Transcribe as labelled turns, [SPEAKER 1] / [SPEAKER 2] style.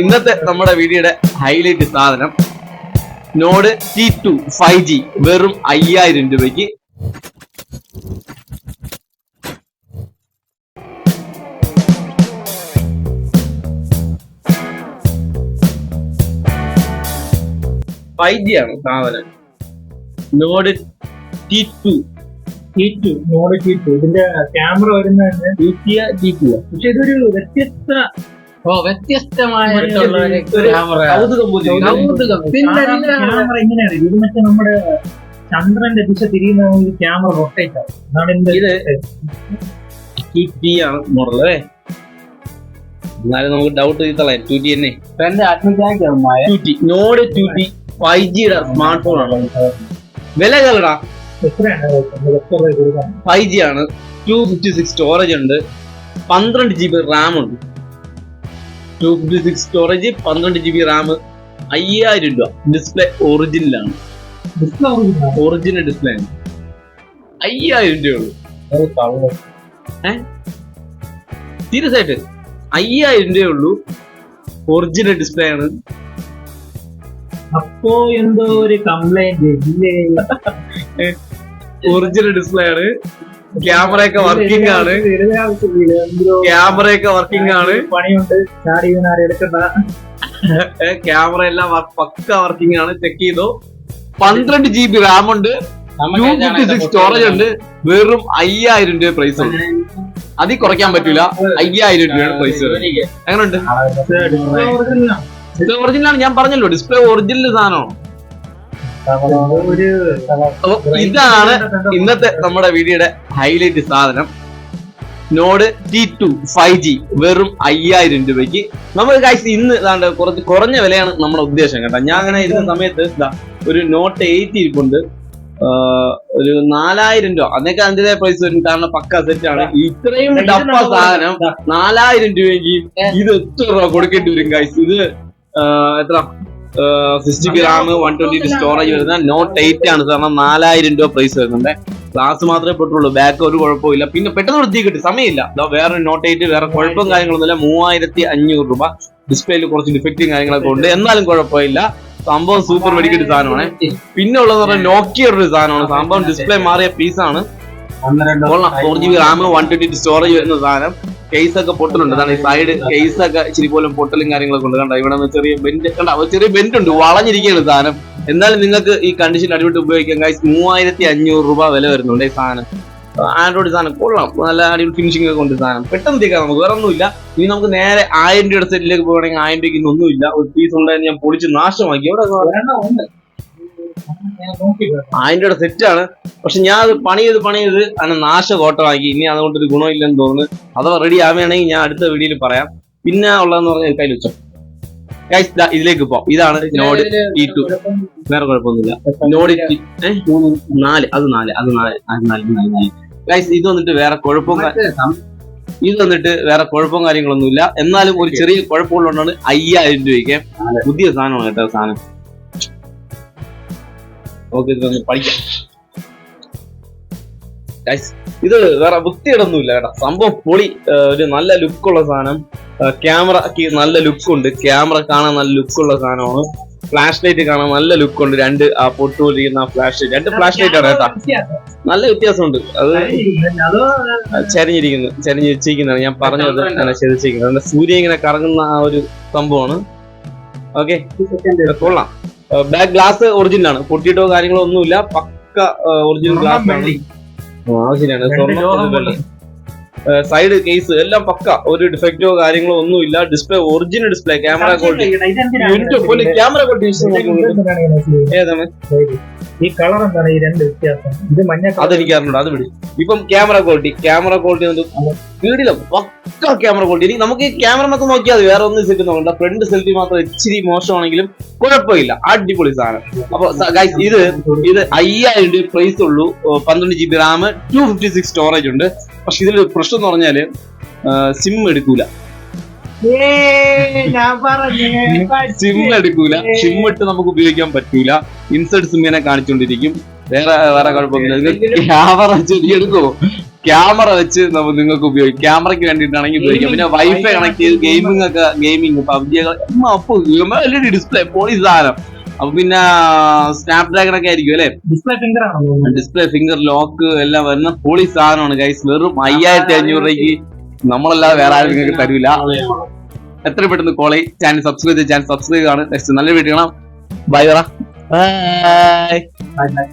[SPEAKER 1] ഇന്നത്തെ നമ്മുടെ വീഡിയോയുടെ ഹൈലൈറ്റ് സാധനം Nord T two five G വെറും അയ്യായിരം രൂപയ്ക്ക്. ഫൈവ് ജി ആണ് സാധനം. നോഡ് ടി ടു
[SPEAKER 2] നോഡ് ഇതിന്റെ ക്യാമറ വരുന്നത്
[SPEAKER 1] ടു
[SPEAKER 2] പക്ഷെ ഇതൊരു വ്യത്യസ്ത
[SPEAKER 3] ഓ വ്യത്യസ്തമായ ക്യാമറ
[SPEAKER 2] ഇത് മറ്റേ നമ്മുടെ ചന്ദ്രന്റെ ദിശ തിരിയുന്ന ഒരു ക്യാമറ റൊട്ടേറ്റ് ആവും അതാണ് ഇതിന്റെ
[SPEAKER 1] ടു ടി ആണ് മോഡൽ അല്ലേ? എന്നാലും നമുക്ക് ഡൗട്ട് ടു ടി തന്നെ.
[SPEAKER 3] എന്റെ ആത്മത്യാഗമായ
[SPEAKER 1] two T Nord two T five ജിയുടെ സ്മാർട്ട് ഫോൺ ആണ്. വില കളടാ ഫൈവ് ജി ആണ്. ടു ഫിഫ്റ്റി സിക്സ് സ്റ്റോറേജ് ഉണ്ട്. പന്ത്രണ്ട് ജി ബി റാം ഉണ്ട്. ടു ഫിഫ്റ്റി സിക്സ് സ്റ്റോറേജ് പന്ത്രണ്ട് ജി ബി റാം അയ്യായിരം രൂപ. ഡിസ്പ്ലേ ഒറിജിനലാണ് ഒറിജിനൽ ഡിസ്പ്ലേ ആണ്. അയ്യായിരം രൂപയുള്ളൂ. സീരിയസ് ആയിട്ട്? അയ്യായിരം രൂപയുള്ളൂ. ഒറിജിനൽ ഡിസ്പ്ലേ ആണ്.
[SPEAKER 2] അപ്പോ എന്തോ ഒരു കംപ്ലൈന്റ്
[SPEAKER 1] ഒറിജിനൽ ഡിസ്പ്ലേ ആണ്. ക്യാമറ ഒക്കെ വർക്കിംഗ് ആണ്.
[SPEAKER 2] ക്യാമറയൊക്കെ
[SPEAKER 1] ക്യാമറ ഒക്കെ വർക്കിംഗ് ആണ്
[SPEAKER 2] പണിയുണ്ട്.
[SPEAKER 1] ക്യാമറ എല്ലാം പക്ക വർക്കിംഗ് ആണ്. ചെക്ക് ചെയ്തു. പന്ത്രണ്ട് ജി ബി റാം ഉണ്ട്. ടു ഫിഫ്റ്റി സിക്സ് സ്റ്റോറേജ് ഉണ്ട്. വെറും അയ്യായിരം രൂപ പ്രൈസ് ഉണ്ട് അതിൽ കുറയ്ക്കാൻ പറ്റൂല. അയ്യായിരം രൂപയാണ് പ്രൈസ് എങ്ങനെയുണ്ട്
[SPEAKER 2] ഡിസ്പ്ലേ ഒറിജിനലാണ്.
[SPEAKER 1] ഇത് ഒറിജിനൽ ആണ്. ഞാൻ പറഞ്ഞല്ലോ ഡിസ്പ്ലേ ഒറിജിനൽ സാധനമാണ്. അപ്പൊ ഇതാണ് ഇന്നത്തെ നമ്മുടെ വീഡിയോയുടെ ഹൈലൈറ്റ് സാധനം. Nord T two five G വെറും അയ്യായിരം രൂപയ്ക്ക്. നമ്മൾ കാഴ്ച ഇന്ന് ഇതാണ്ട് കുറച്ച് കുറഞ്ഞ വിലയാണ് നമ്മുടെ ഉദ്ദേശം കേട്ടോ. ഞാൻ അങ്ങനെ ഇരുന്ന സമയത്ത് ഇതാ ഒരു നോട്ട് എയ്റ്റ് ഇരിപ്പുണ്ട്. ഒരു നാലായിരം രൂപ. അതൊക്കെ അതിന്റേതായ പ്രൈസ് വരും. കാരണം പക്ക സെറ്റ് ആണ്. ഇത്രയും ഡപ്പ സാധനം നാലായിരം രൂപയ്ക്ക് ഇത് എത്ര രൂപ കൊടുക്കേണ്ടി വരും കാഴ്ച ഇത് എത്ര? Sixty gram one twenty storage വരുന്ന നോട്ട് എയ്റ്റ് ആണ് കാരണം നാലായിരം രൂപ പ്രൈസ് വരുന്നുണ്ട്. ഗ്ലാസ് മാത്രമേ പെട്ടുള്ളൂ. ബാക്ക് ഒരു കുഴപ്പമില്ല പിന്നെ പെട്ടെന്ന് വൃത്തി കിട്ടി. സമയമില്ല. വേറെ നോട്ട് എയ്റ്റ് വേറെ കുഴപ്പവും കാര്യങ്ങളൊന്നുമില്ല. മൂവായിരത്തി അഞ്ഞൂറ് രൂപ. ഡിസ്പ്ലേയിൽ കുറച്ച് ഡിഫക്റ്റും കാര്യങ്ങളൊക്കെ ഉണ്ട്. എന്നാലും കുഴപ്പമില്ല. സംഭവം സൂപ്പർ വെടിക്കെട്ട് സാധനമാണ് പിന്നെ ഉള്ളതെന്ന് പറഞ്ഞാൽ നോക്കിയ ഒരു സാധനമാണ് സംഭവം ഡിസ്പ്ലേ മാറിയ പീസാണ് four G B RAM one twenty storage വരുന്ന സാധനം. കേസ് ഒക്കെ പൊട്ടലുണ്ട്. അതാണ് ഈ സൈഡ് കേസ് ഒക്കെ ഇച്ചിരി പോലും പൊട്ടലും കാര്യങ്ങളൊക്കെ ഉണ്ട്. കണ്ട ഇവിടെ ചെറിയ ബെൻഡ് കണ്ട ചെറിയ ബെൻഡ് ഉണ്ട്. വളഞ്ഞിരിക്കുകയാണ് സാധനം. എന്നാലും നിങ്ങൾക്ക് ഈ കണ്ടീഷൻ അടിപൊളി ഉപയോഗിക്കാം. ഗൈസ് മൂവായിരത്തി അഞ്ഞൂറ് രൂപ വില വരുന്നുണ്ട് ഈ സാധനം. ആൻഡ്രോയിഡ് സാധനം കൊള്ളാം. നല്ല അടിപൊളി ഫിനിഷിംഗ് ഒക്കെ ഉണ്ട് സാധനം. പെട്ടെന്ന് തീക്കാം നമുക്ക്. വേറെ ഒന്നുമില്ല. ഇനി നമുക്ക് നേരെ ആയിരം രൂപയുടെ സെറ്റിലേക്ക് പോകണമെങ്കിൽ ആയിരം രൂപയ്ക്ക് ഒന്നുമില്ല ഒരു പീസ് ഉണ്ടായിരുന്നു ഞാൻ പൊളിച്ച് നാശമാക്കി. എവിടെ? ആയിരം രൂപയുടെ സെറ്റാണ് പക്ഷെ ഞാൻ അത് പണി ചെയ്ത് പണി ചെയ്ത് അതിനെ നാശകോട്ടമാക്കി ഇനി അതുകൊണ്ട് ഒരു ഗുണമില്ലെന്ന് തോന്നുന്നു. അഥവാ റെഡി ആവുകയാണെങ്കിൽ ഞാൻ അടുത്ത വീഡിയോയിൽ പറയാം. പിന്നെ ഉള്ളതെന്ന് പറഞ്ഞാൽ കയ്യിൽ വെച്ചോ ഇതിലേക്ക് പോവാം. ഇതാണ് നോഡ് ഇ ടു വേറെ കുഴപ്പമൊന്നുമില്ല. നോഡ് ടി നാല്. അത് നാല്. അത് നാല്. അത് നാല്. നാല്. നാല്. ഗൈസ് ഇത് വന്നിട്ട് വേറെ കുഴപ്പവും കാ- ഇത് വന്നിട്ട് വേറെ കുഴപ്പവും കാര്യങ്ങളൊന്നുമില്ല. എന്നാലും ഒരു ചെറിയ കുഴപ്പമുള്ളതുകൊണ്ടാണ് അയ്യായിരം രൂപയ്ക്ക് പുതിയ സാധനമാണ് കേട്ടോ സാധനം. നമുക്ക് ഇത് പഠിക്കാം ഇത് വേറെ വൃത്തിയിടൊന്നുമില്ല കേട്ടോ. സംഭവം പൊളി ഒരു നല്ല ലുക്കുള്ള സാധനം. ക്യാമറക്ക് നല്ല ലുക്കുണ്ട്. ക്യാമറ കാണാൻ നല്ല ലുക്കുള്ള സാധനമാണ്. ഫ്ലാഷ് ലൈറ്റ് കാണാൻ നല്ല ലുക്കുണ്ട്. രണ്ട് ആ പൊട്ടുപോലിരിക്കുന്ന ഫ്ലാഷ് ലൈറ്റ്. രണ്ട് ഫ്ലാഷ് ലൈറ്റ് ആണ് കേട്ടോ. നല്ല വ്യത്യാസമുണ്ട്. അത് ചരിഞ്ഞിരിക്കുന്നു. ചരിഞ്ഞ് വെച്ചിരിക്കുന്നതാണ്. ഞാൻ പറഞ്ഞത് ചരിച്ചിരിക്കുന്നത് സൂര്യ ഇങ്ങനെ കറങ്ങുന്ന ആ ഒരു സംഭവമാണ്. ഓക്കെ കൊള്ളാം. ബാക്ക് ഗ്ലാസ് ഒറിജിനൽ ആണ്. പൊട്ടിയിട്ടോ കാര്യങ്ങളോ ഒന്നുമില്ല. പക്ക ഒറിജിനൽ ഗ്ലാസ് ആണ്. ആ, ശരിയാണ്. സ്വർണം സൈഡ് കേസ് എല്ലാം പക്ക. ഒരു ഡിഫക്റ്റോ കാര്യങ്ങളോ ഒന്നുമില്ല. Display original display camera quality camera quality ഏതാണ്?
[SPEAKER 2] ഈ കളർ എന്താണ്? ഈ രണ്ട് വ്യത്യാസം. ഇത് മഞ്ഞ
[SPEAKER 1] അത് അറിഞ്ഞൂടാ അത് വിളി ഇപ്പം ക്യാമറ ക്വാളിറ്റി ക്യാമറ ക്വാളിറ്റി എന്ത് വീടില്ല പക്ക ക്യാമറ ക്വാളിറ്റി ഇനി നമുക്ക് ഈ ക്യാമറ മാത്രം നോക്കിയാൽ വേറെ ഒന്നും സെറ്റ് നോക്കണ്ട. ഫ്രണ്ട് സെൽഫി മാത്രം ഇച്ചിരി മോശമാണെങ്കിലും കുഴപ്പമില്ല. അടിപൊളി സാധനം. അപ്പൊ ഗൈസ് ഇത് ഇത് അയ്യായിരം രൂപ പ്രൈസ് ഉള്ളൂ. പന്ത്രണ്ട് G B RAM two fifty six storage ഉണ്ട്. പക്ഷെ ഇതിൽ പ്രശ്നം എന്ന് പറഞ്ഞാൽ സിം എടുക്കൂല. സിം എടുക്കൂല. സിം ഇട്ട് നമുക്ക് ഉപയോഗിക്കാൻ പറ്റൂല. ഇൻസൾട്ട് സിമ്മിനെ കാണിച്ചുകൊണ്ടിരിക്കും വേറെ വേറെ കുഴപ്പമൊന്നുമില്ല. ക്യാമറ ചെടിയെടുക്കോ എടുക്കുമോ ക്യാമറ വെച്ച് നമുക്ക് നിങ്ങൾക്ക് ഉപയോഗിക്കാം ക്യാമറയ്ക്ക് വേണ്ടിയിട്ടാണെങ്കിൽ ഉപയോഗിക്കാം. പിന്നെ വൈഫൈ കണക്ട് ചെയ്ത് ഗെയിമിംഗ് ഒക്കെ ഗെയിമിംഗ് പബ്ജി അപ്പൊ എൽ ഇ ഡി ഡിസ്പ്ലേ പോളി സാധനം. അപ്പൊ പിന്നെ സ്നാപ് ഡ്രാഗൺ ഒക്കെ ആയിരിക്കും അല്ലെ?
[SPEAKER 2] Display finger
[SPEAKER 1] display finger lock എല്ലാം വരുന്ന പോളി സാധനമാണ് ഗൈസ് വെറും അയ്യായിരത്തി അഞ്ഞൂറ് രൂപയ്ക്ക് നമ്മളല്ലാതെ വേറെ ആരും നിങ്ങൾക്ക് തരില്ല എത്ര പെട്ടെന്ന് കോളി ചാനൽ സബ്സ്ക്രൈബ് ചെയ്ത് ചാനൽ സബ്സ്ക്രൈബ് ആണ് നെക്സ്റ്റ് നല്ല വീഡിയോ കാണാം. Bye bye.